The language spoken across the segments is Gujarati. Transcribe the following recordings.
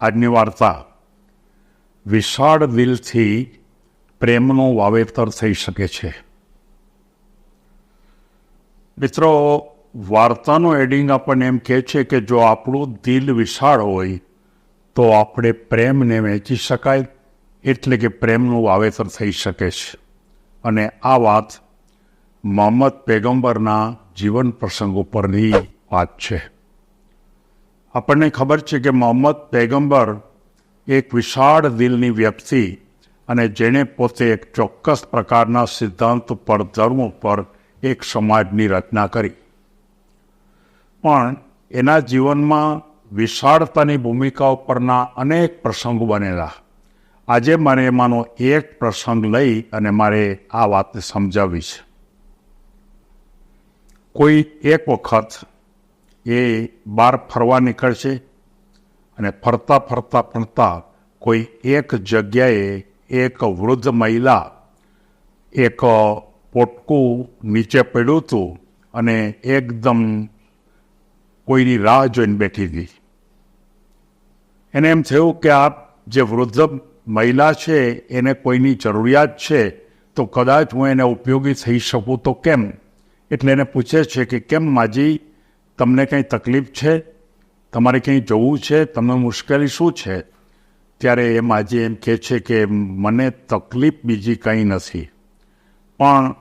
આજની વાર્તા વિશાળ દિલથી પ્રેમનું વાવેતર થઈ શકે છે. મિત્રો, વાર્તાનું એડિંગ આપણને એમ કહે છે કે જો આપણું દિલ વિશાળ હોય, તો આપણે પ્રેમને વહેંચી શકાય એટલે કે પ્રેમનું વાવેતર થઈ શકે છે. અને આ વાત મોહમ્મદ પેગંબરના જીવન પ્રસંગ ઉપરની વાત છે. આપણને ખબર છે કે મોહમ્મદ પૈગંબર એક વિશાળ દિલની વ્યક્તિ અને જેણે પોતે એક ચોક્કસ પ્રકારના સિદ્ધાંત પર, ધર્મ પર એક સમાજની રચના કરી. પણ એના જીવનમાં વિશાળતાની ભૂમિકા ઉપરના અનેક પ્રસંગો બનેલા. આજે મને એમાંનો એક પ્રસંગ લઈ અને મારે આ વાતને સમજાવવી છે. કોઈ એક વખત એ બહાર ફરવા નીકળશે અને ફરતા ફરતા ફરતા કોઈ એક જગ્યાએ એક વૃદ્ધ મહિલા એક પોટકું નીચે પડ્યું હતું અને એકદમ કોઈની રાહ જોઈને બેઠી હતી. એને એમ થયું કે આ જે વૃદ્ધ મહિલા છે, એને કોઈની જરૂરિયાત છે, તો કદાચ હું એને ઉપયોગી થઈ શકું તો કેમ? એટલે એને પૂછે છે કે કેમ માજી? તમને કંઈ તકલીફ છે? તમારે ક્યાંય જવું છે? તમને મુશ્કેલી શું છે? ત્યારે એ માજી એમ કહે છે કે મને તકલીફ બીજી કંઈ નથી. પણ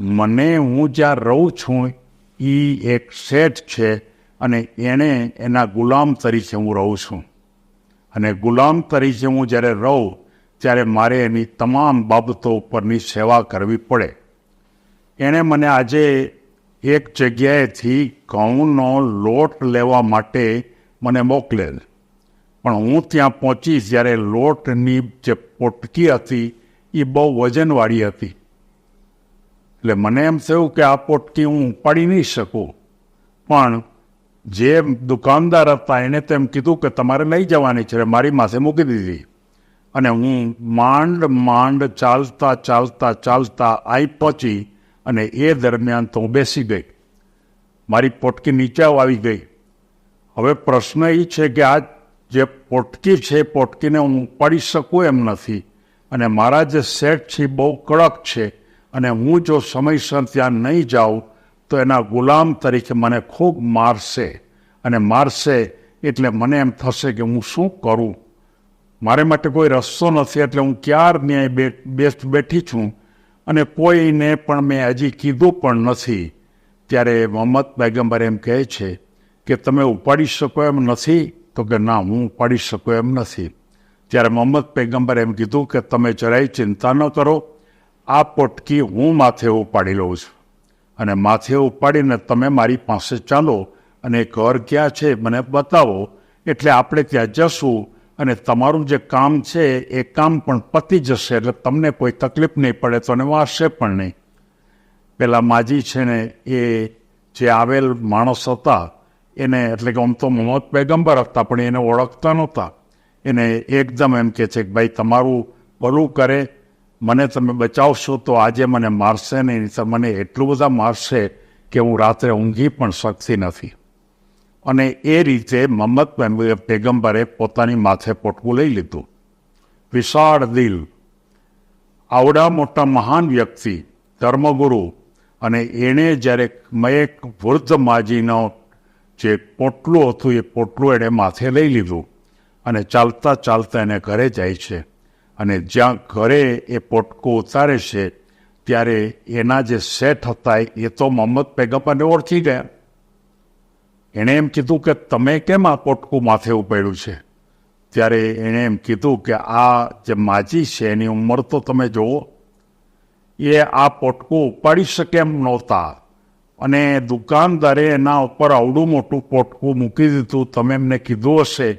મને હું જ્યાં રહું છું એ એક શેઠ છે અને એણે એના ગુલામ તરીકે હું રહું છું. અને ગુલામ તરીકે હું જ્યારે રહું, ત્યારે મારે એની તમામ બાબતો ઉપરની સેવા કરવી પડે. એણે મને આજે એક જગ્યાએથી ઘઉંનો લોટ લેવા માટે મને મોકલેલ. પણ હું ત્યાં પહોંચી જ્યારે લોટની જે પોટકી હતી એ બહુ વજનવાળી હતી. એટલે મને એમ થયું કે આ પોટકી હું ઉપાડી નહીં શકું. પણ જે દુકાનદાર હતા એણે તેમ કીધું કે તમારે લઈ જવાની છે મારી પાસે મૂકી દીધી. અને હું માંડ માંડ ચાલતા ચાલતા ચાલતા આઈ પહોંચી અને એ દરમિયાન તો હું બેસી ગઈ. મારી પોટકી નીચે આવી ગઈ. હવે પ્રશ્ન એ છે કે આ જે પોટકી છે પોટકીને હું ઉપાડી શકું એમ નથી. અને મારા જે સેટ છે બહુ કડક છે. અને હું જો સમયસર ત્યાં નહીં જાઉં, તો એના ગુલામ તરીકે મને ખૂબ મારશે. અને મારશે એટલે મને એમ થશે કે હું શું કરું? મારે માટે કોઈ રસ્તો નથી, એટલે હું ક્યારની બે બેસ્ટ બેઠી છું? અને કોઈને પણ મેં હજી કીધું પણ નથી. ત્યારે મોહમ્મદ પૈગંબર એમ કહે છે કે, તમે ઉપાડી શકો એમ નથી? તો કે, ના, હું ઉપાડી શકું એમ નથી. ત્યારે મોહમ્મદ પૈગંબર એમ કીધું કે, તમે જરાય ચિંતા ન કરો. આ પોટકી હું માથે ઉપાડી લઉં છું. અને માથે ઉપાડીને તમે મારી પાસે ચાલો અને ઘર ક્યાં છે, મને બતાવો. એટલે આપણે ત્યાં જશું અને તમારું જે કામ છે, એ કામ પણ પતી જશે, એટલે તમને કોઈ તકલીફ નહીં પડે, તો એને વાંચશે પણ નહીં. પેલા માજી છે ને, એ જે આવેલ માણસ હતા, એને એટલે કે આમ તો મોહમ્મદ પેગંબર હતા, પણ એને ઓળખતા નહોતા. એને એકદમ એમ કે છે કે, ભાઈ, તમારું ભલું કરે, મને તમે બચાવશો તો આજે મને મારશે નહીં મને એટલું બધા મારશે કે હું રાત્રે ઊંઘી પણ શકતી નથી. અને એ રીતે મોહમ્મદ પેગંબરે પોતાની માથે પોટકું લઈ લીધું. વિશાળ દિલ, આવડા મોટા મહાન વ્યક્તિ, ધર્મગુરુ અને એણે જ્યારે મેં એક વૃદ્ધ માજીનો જે પોટલું હતું એ પોટલું એણે માથે લઈ લીધું અને ચાલતા ચાલતા એને ઘરે જાય છે. અને જ્યાં ઘરે એ પોટકું ઉતારે છે, ત્યારે એના જે સેટ હતા એ તો મોહમ્મદ પેગમ્બરને ઓળખી ગયા. એણે એમ કીધું કે તમે કેમ આ પોટકું માથે ઉપાડ્યું છે? ત્યારે એણે એમ કીધું કે આ જે માજી છે, એની ઉંમર તો તમે જુઓ. એ આ પોટકું ઉપાડી શકે એમ નહોતા. અને દુકાનદારે એના ઉપર આવડું મોટું પોટકું મૂકી દીધું. તમે એમને કીધું હશે.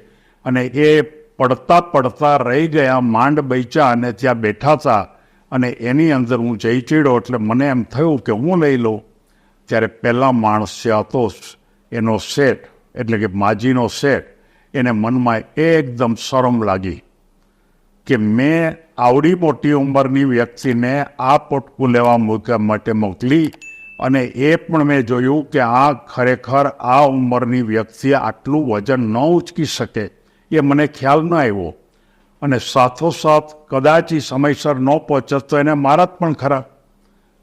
અને એ પડતા પડતા રહી ગયા, માંડ બૈચા અને ત્યાં બેઠા હતા. અને એની અંદર હું જઈ ચીડ્યો એટલે મને એમ થયું કે હું લઈ લઉં. ત્યારે પહેલાં માણસ જે હતો એનો સેટ એટલે કે માજીનો સેટ એને મનમાં એકદમ શરમ લાગી કે મેં આવડી મોટી ઉંમરની વ્યક્તિને આ પોટકું લેવા મૂકવા માટે મોકલી અને એ પણ મેં જોયું કે આ ખરેખર આ ઉંમરની વ્યક્તિ આટલું વજન ન ઉચકી શકે. એ મને ખ્યાલ ન આવ્યો અને સાથોસાથ કદાચ એ સમયસર ન પહોંચત તો એને મારત પણ ખરા.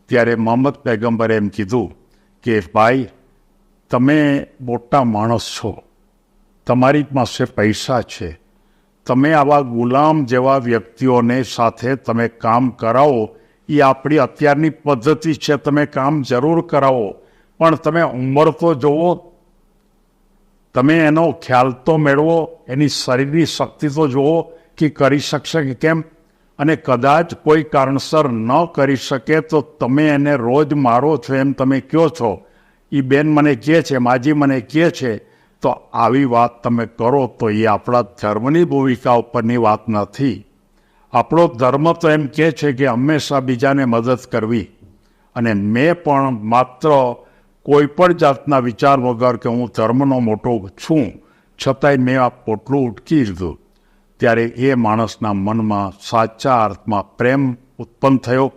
ત્યારે મોહમ્મદ પૈગંબરે એમ કીધું કે ભાઈ તમે મોટા માણસ છો. તમારી પાસે પૈસા છે. તમે આવા ગુલામ જેવા વ્યક્તિઓને સાથે તમે કામ કરાવો. એ આપણી અત્યારની પદ્ધતિ છે. તમે કામ જરૂર કરાવો. પણ તમે ઉંમર તો જુઓ. તમે એનો ખ્યાલ તો મેળવો. એની શરીરની શક્તિ તો જુઓ કે કરી શકશે કે કેમ. અને કદાચ કોઈ કારણસર ન કરી શકે તો તમે એને રોજ મારો છો એમ તમે કહો છો. એ બેન મને કહે છે, માજી મને કહે છે, તો આવી વાત તમે કરો તો એ આપણા ધર્મની ભૂમિકા ઉપરની વાત નથી. આપણો ધર્મ તો એમ કહે છે કે હંમેશા બીજાને મદદ કરવી. અને મેં પણ માત્ર કોઈ પણ જાતના વિચાર વગર કે હું ધર્મનો મોટો છું, છતાંય મેં આ પોટલું ઉટકી લીધું ત્યારે એ માણસના મનમાં સાચા અર્થમાં પ્રેમ ઉત્પન્ન થયો.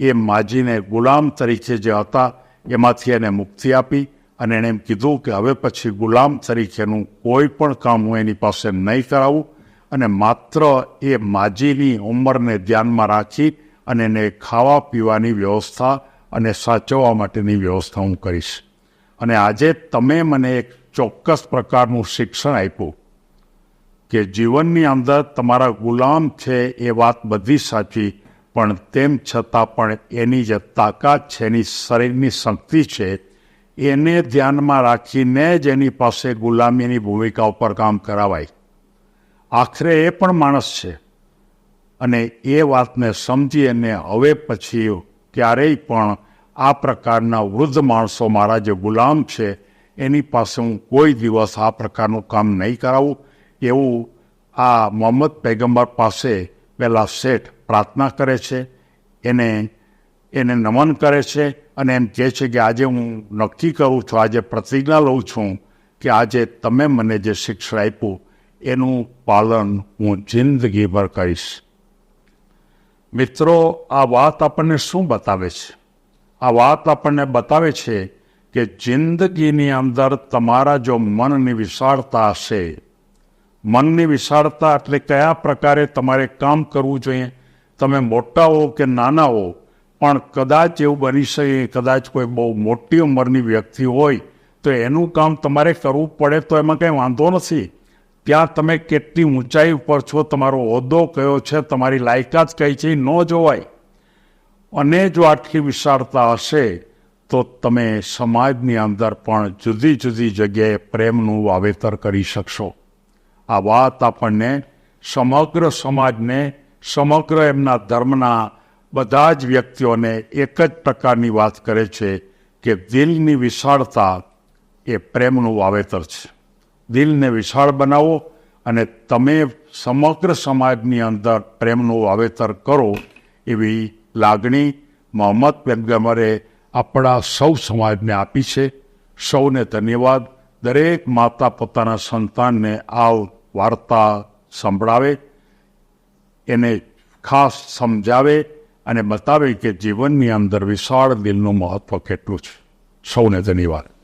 એ માજીને ગુલામ તરીકે જે હતા એમાંથી એને મુક્તિ આપી અને એણે એમ કીધું કે હવે પછી ગુલામ તરીકેનું કોઈ પણ કામ હું એની પાસે નહીં કરાવું અને માત્ર એ માજીની ઉંમરને ધ્યાનમાં રાખી અને એને ખાવા પીવાની વ્યવસ્થા અને સાચવવા માટેની વ્યવસ્થા હું કરીશ. અને આજે તમે મને એક ચોક્કસ પ્રકારનું શિક્ષણ આપ્યું કે જીવનની અંદર તમારા ગુલામ છે એ વાત બધી સાચી પણ તેમ છતાં પણ એની જે તાકાત છે, એની શરીરની શક્તિ છે, એને ધ્યાનમાં રાખીને જ એની પાસે ગુલામીની ભૂમિકા ઉપર કામ કરાવાય. આખરે એ પણ માણસ છે. અને એ વાતને સમજી અને હવે પછી ક્યારેય પણ આ પ્રકારના વૃદ્ધ માણસો મારા જે ગુલામ છે, એની પાસે હું કોઈ દિવસ આ પ્રકારનું કામ નહીં કરાવું. એવું આ મોહમ્મદ પૈગંબર પાસે પહેલાં શેઠ પ્રાર્થના કરે છે, એને એને નમન કરે છે અને એમ કહે છે કે આજે હું નક્કી કરું છું, આજે પ્રતિજ્ઞા લઉં છું કે આજે તમે મને જે શિક્ષણ આપ્યું એનું પાલન હું જિંદગીભર કરીશ. મિત્રો, આ વાત આપણને શું બતાવે છે? આ વાત આપણને બતાવે છે કે જિંદગીની અંદર તમારા જો મનની વિશાળતા હશે, મનની વિશાળતા એટલે કયા પ્રકારે તમારે કામ કરવું જોઈએ? તમે મોટા હો કે નાના હો પણ કદાચ એવું બની શકે, કદાચ કોઈ બહુ મોટી ઉંમરની વ્યક્તિ હોય, તો એનું કામ તમારે કરવું પડે તો એમાં કંઈ વાંધો નથી. ત્યાં તમે કેટલી ઊંચાઈ ઉપર છો, તમારો હોદ્દો કયો છે, તમારી લાયકાત કઈ છે ન જોવાય. અને જો આટલી વિશાળતા હશે, તો તમે સમાજની અંદર પણ જુદી જુદી જગ્યાએ પ્રેમનું વાવેતર કરી શકશો. આ વાત આપણને સમગ્ર સમાજને સમગ્ર એમના ધર્મના બધા જ વ્યક્તિઓને એક જ પ્રકારની વાત કરે છે કે દિલની વિશાળતા એ પ્રેમનું વાવેતર છે. દિલને વિશાળ બનાવો અને તમે સમગ્ર સમાજની અંદર પ્રેમનું વાવેતર કરો એવી લાગણી મોહમ્મદ પેગમરે આપણા સૌ સમાજને આપી છે. સૌને ધન્યવાદ. દરેક માતા પોતાના સંતાનને આ વાર્તા સંભળાવે. એને ખાસ સમજાવે અને બતાવે કે જીવનની અંદર વિશાળ દિલનું મહત્વ કેટલું છે. સૌને ધન્યવાદ.